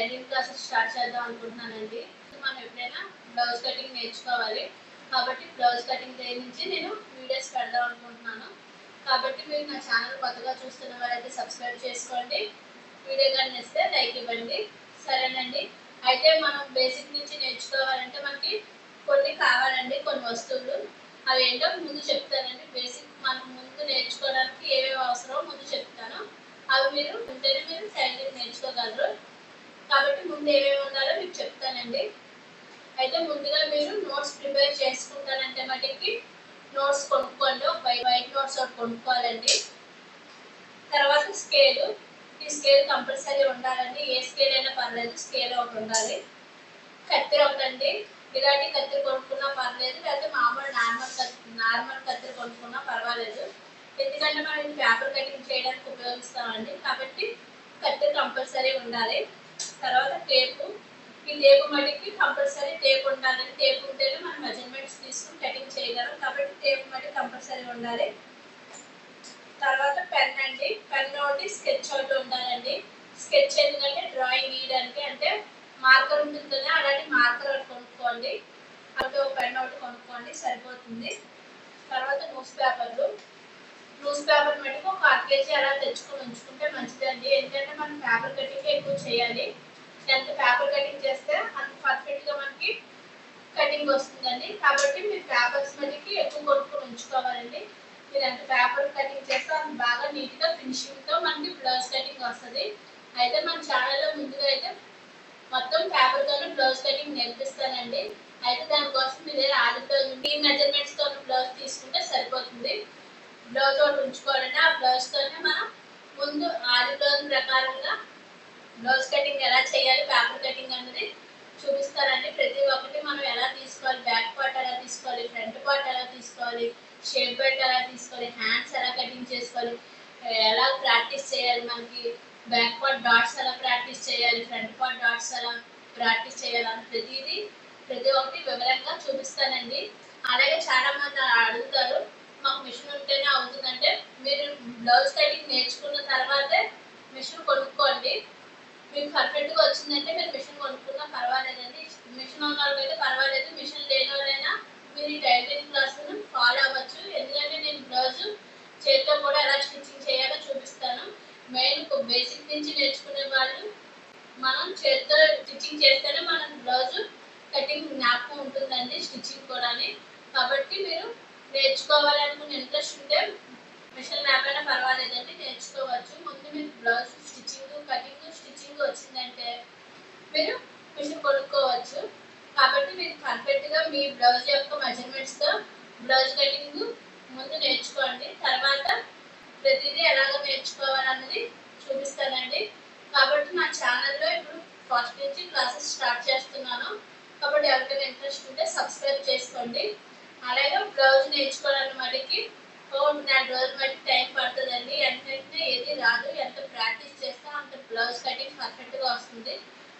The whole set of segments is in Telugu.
టైలరింగ్ క్లాసెస్ స్టార్ట్ చేద్దాం అనుకుంటున్నానండి. మనం ఎప్పుడైనా బ్లౌజ్ కటింగ్ నేర్చుకోవాలి. కాబట్టి బ్లౌజ్ కటింగ్ దగ్గర నుంచి నేను వీడియోస్ పెడదాం అనుకుంటున్నాను. కాబట్టి మీరు నా ఛానల్ కొత్తగా చూస్తున్న వారైతే సబ్స్క్రైబ్ చేసుకోండి. వీడియో కానీ ఇస్తే లైక్ ఇవ్వండి. సరేనండి. అయితే మనం బేసిక్ నుంచి నేర్చుకోవాలంటే మనకి కొన్ని కావాలండి కొన్ని వస్తువులు. అవి ఏంటో ముందు చెప్తానండి. బేసిక్ మనం ముందు నేర్చుకోవడానికి ఏమేమి అవసరమో ముందు చెప్తాను. అవి మీరు ఉంటేనే మీరు టైలరింగ్ నేర్చుకోగలరు. కాబట్టి ముందు ఏమేమి ఉండాలో మీకు చెప్తానండి. అయితే ముందుగా మీరు నోట్స్ ప్రిపేర్ చేసుకుంటానంటే మటుకి నోట్స్ కొనుక్కోండి. ఒక వైట్ నోట్స్ ఒకటి కొనుక్కోవాలండి. తర్వాత స్కేలు ఈ స్కేల్ కంపల్సరీ ఉండాలండి. ఏ స్కేల్ అయినా పర్లేదు స్కేల్ ఒకటి ఉండాలి. కత్తిర ఒకటండి. ఇలాంటి కత్తిరి కొనుక్కున్నా పర్లేదు లేకపోతే మామూలు నార్మల్ కత్తి నార్మల్ కత్తిరి కొనుక్కున్నా పర్వాలేదు. ఎందుకంటే మనం పేపర్ కటింగ్ చేయడానికి ఉపయోగిస్తామండి. కాబట్టి కత్తిరి కంపల్సరీ ఉండాలి తర్వాత టేపు ఈ టేపు మటుకి ఉండాలని టేప్ ఉంటేనే మనం మెజర్మెంట్స్ తీసుకుని కటింగ్ చేయగలం. కాబట్టి టేప్ మళ్ళీ కంపల్సరీ ఉండాలి. తర్వాత పెన్ అండి. పెన్ ఒకటి స్కెచ్ ఒకటి ఉండాలండి. స్కెచ్ ఎందుకంటే డ్రాయింగ్ గీయడానికి అంటే మార్కర్ ఉంటుంది కదా అలాంటి మార్కర్ ఒకటి కొనుక్కోండి. అంటే ఒక పెన్ ఒకటి కొనుక్కోండి సరిపోతుంది. తర్వాత న్యూస్ పేపర్లు. న్యూస్ పేపర్ మటుకు ఒక అర కేజీ అలా తెచ్చుకొని ఉంచుకుంటే మంచిదండి. ఎందుకంటే మనం పేపర్ కటింగ్ ఎక్కువ చేయాలి. ఎంత పేపర్ కటింగ్ చేస్తే అంత పర్ఫెక్ట్గా మనకి కటింగ్ వస్తుందండి. కాబట్టి మీరు పేపర్స్ మటుకి ఎక్కువ కొట్టుకుని ఉంచుకోవాలండి. మీరు ఎంత పేపర్ కటింగ్ చేస్తే అంత బాగా నీట్గా ఫినిషింగ్తో మనకి బ్లౌజ్ కటింగ్ వస్తుంది. అయితే మన ఛానల్లో ముందుగా అయితే మొత్తం పేపర్తోనే బ్లౌజ్ కటింగ్ నేర్పిస్తానండి. అయితే దానికోసం మీరు ఆలుతో బ్లౌజ్ మీ మెజర్మెంట్స్తో బ్లౌజ్ తీసుకుంటే సరిపోతుంది. బ్లౌజ్ ఒకటి ఉంచుకోవాలంటే ఆ బ్లౌజ్తోనే మనం ముందు ఆది బ్లౌజ్ ప్రకారంగా బ్లౌజ్ కటింగ్ ఎలా చేయాలి చూపిస్తారండి ప్రతి ఒక్కటి మనం ఎలా తీసుకోవాలి? బ్యాక్ పార్ట్ ఎలా తీసుకోవాలి? ఫ్రంట్ పార్ట్ ఎలా తీసుకోవాలి? షేప్ బెల్ట్ ఎలా తీసుకోవాలి? హ్యాండ్స్ ఎలా కటింగ్ చేసుకోవాలి? ఎలా ప్రాక్టీస్ చేయాలి మనకి? బ్యాక్ పార్ట్ డాట్స్ ఎలా ప్రాక్టీస్ చేయాలి? ఫ్రంట్ పార్ట్ డాట్స్ ఎలా ప్రాక్టీస్ చేయాలి? అని ప్రతిదీ ప్రతి ఒక్కటి వివరంగా చూపిస్తానండి అలాగే చాలా మంది అడుగుతారు మాకు మిషన్ ఉంటేనే అవుతుందంటే మీరు బ్లౌజ్ కటింగ్ నేర్చుకున్న తర్వాతే మిషన్ కొనుక్కోండి మీకు వచ్చిందంటే మీరు మిషన్ కొనుక్కున్నా పర్వాలేదండి. మిషన్ ఉన్న వాళ్ళకైతే పర్వాలేదు. మిషన్ లేని వాళ్ళైనా మీరు ఈ టైలరింగ్ క్లాస్ను ఫాలో అవ్వచ్చు. ఎందుకంటే నేను బ్లౌజ్ చేతితో కూడా ఎలా స్టిచ్చింగ్ చేయాలో చూపిస్తాను. మెయిన్ బేసిక్ నుంచి నేర్చుకునే వాళ్ళు మనం చేతితో స్టిచ్చింగ్ చేస్తేనే మనం బ్లౌజ్ కటింగ్ జ్ఞాపకం ఉంటుందండి స్టిచ్చింగ్ కూడా కాబట్టి మీరు నేర్చుకోవాలనుకున్న ఇంట్రెస్ట్ ఉంటే మిషన్ లేకపోయినా పర్వాలేదండి నేర్చుకోవచ్చు. ముందు మీకు బ్లౌజ్ స్టిచ్చింగ్ కటింగ్ స్టిచ్చింగ్ వచ్చిందంటే మీరు మిషన్ కొనుక్కోవచ్చు. కాబట్టి మీరు పర్ఫెక్ట్గా మీ బ్లౌజ్ యొక్క మెజర్మెంట్స్తో బ్లౌజ్ కటింగ్ ముందు నేర్చుకోండి. తర్వాత ప్రతిదీ ఎలాగ నేర్చుకోవాలన్నది చూపిస్తానండి. కాబట్టి నా ఛానల్లో ఇప్పుడు ఫస్ట్ నుంచి క్లాసెస్ స్టార్ట్ చేస్తున్నాను. కాబట్టి ఎవరికైనా ఇంట్రెస్ట్ ఉంటే సబ్స్క్రైబ్ చేసుకోండి. అలాగే బ్లౌజ్ నేర్చుకోవడానికి మటుకి ఓ నెల రోజులు మట్టి టైం పడుతుందండి. ఎంత ఏది రాదు. ఎంత ప్రాక్టీస్ చేస్తే అంత బ్లౌజ్ కటింగ్ పర్ఫెక్ట్గా వస్తుంది.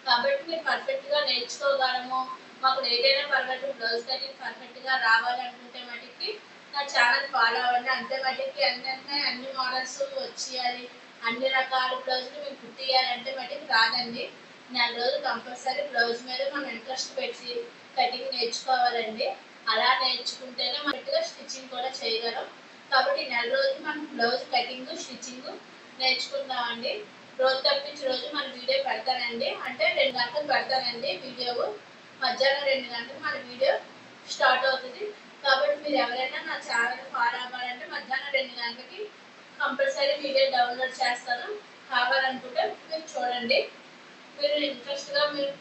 కాబట్టి మీరు పర్ఫెక్ట్గా నేర్చుకోగలము. మాకు ఏదైనా పర్ఫెక్ట్ బ్లౌజ్ కటింగ్ పర్ఫెక్ట్గా రావాలనుకుంటే మటుకి నా ఛానల్ ఫాలో అవ్వండి. అంతే మటుకి ఏంటంటే అన్ని మోడల్స్ వచ్చేయాలి అన్ని రకాల బ్లౌజులు మీకు కుట్టియాలంటే మటుకు రాదండి. నెల రోజులు కంపల్సరీ బ్లౌజ్ మీద మనం ఇంట్రెస్ట్ పెట్టి కటింగ్ నేర్చుకోవాలండి. అలా నేర్చుకుంటేనే మనట్టుగా స్టిచ్చింగ్ కూడా చేయగలం. కాబట్టి నెల రోజులు మనం బ్లౌజ్ కటింగ్ స్టిచ్చింగ్ నేర్చుకుందామండి. రోజు తప్పించి రోజు మన వీడియో పెడతానండి. అంటే రెండు గంటలకు పెడతానండి వీడియో. మధ్యాహ్నం రెండు గంటలు మన వీడియో స్టార్ట్ అవుతుంది. కాబట్టి మీరు ఎవరైనా నా ఛానల్ ఫాలో అవ్వాలంటే మధ్యాహ్నం రెండు గంటలకి కంపల్సరీ వీడియో డౌన్లోడ్ చేస్తాను. కావాలనుకుంటే మీరు చూడండి. మీరు ఇంట్రెస్ట్గా మీరు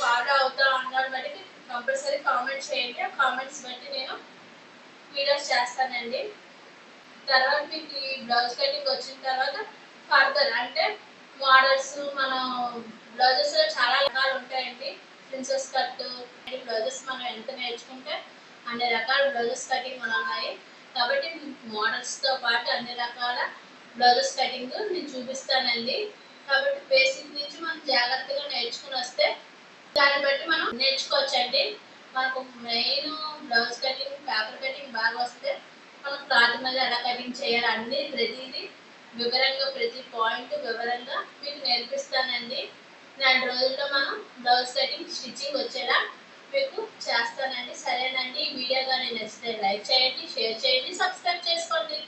ఫాలో అవుతా అన్నారు బట్టి కంపల్సరీ కామెంట్ చేయండి. ఆ కామెంట్స్ బట్టి నేను వీడియోస్ చేస్తానండి. తర్వాత మీకు ఈ బ్లౌజ్ కటింగ్ వచ్చిన తర్వాత ఫర్దర్ అంటే మోడల్స్ మనం బ్లౌజెస్లో చాలా రకాలు ఉంటాయండి. ప్రిన్సెస్ కట్ బ్లౌజెస్ మనం ఎంత నేర్చుకుంటే అన్ని రకాల బ్లౌజెస్ కటింగ్ ఉన్నాయి. కాబట్టి మోడల్స్తో పాటు అన్ని రకాల బ్లౌజెస్ కటింగ్ నేను చూపిస్తానండి. కాబట్టి బేసిక్ నుంచి మనం జాగ్రత్తగా నేర్చుకుని వస్తే దాన్ని బట్టి మనం నేర్చుకోవచ్చండి. మనకు main blouse cutting paper cutting బాగా వస్తే మనం క్లాత్ మీద ఎలా కటింగ్ చేయాలి అన్ని ప్రతిదీ వివరంగా ప్రతి పాయింట్ వివరంగా మీకు నేర్పిస్తానండి. నా రోజుల్లో మనం బ్లౌజ్ కటింగ్ స్టిచ్చింగ్ వచ్చేలా మీకు చేస్తానండి. సరేనండి. ఈ వీడియో కానీ నచ్చితే లైక్ చేయండి షేర్ చేయండి సబ్స్క్రైబ్ చేసుకోండి.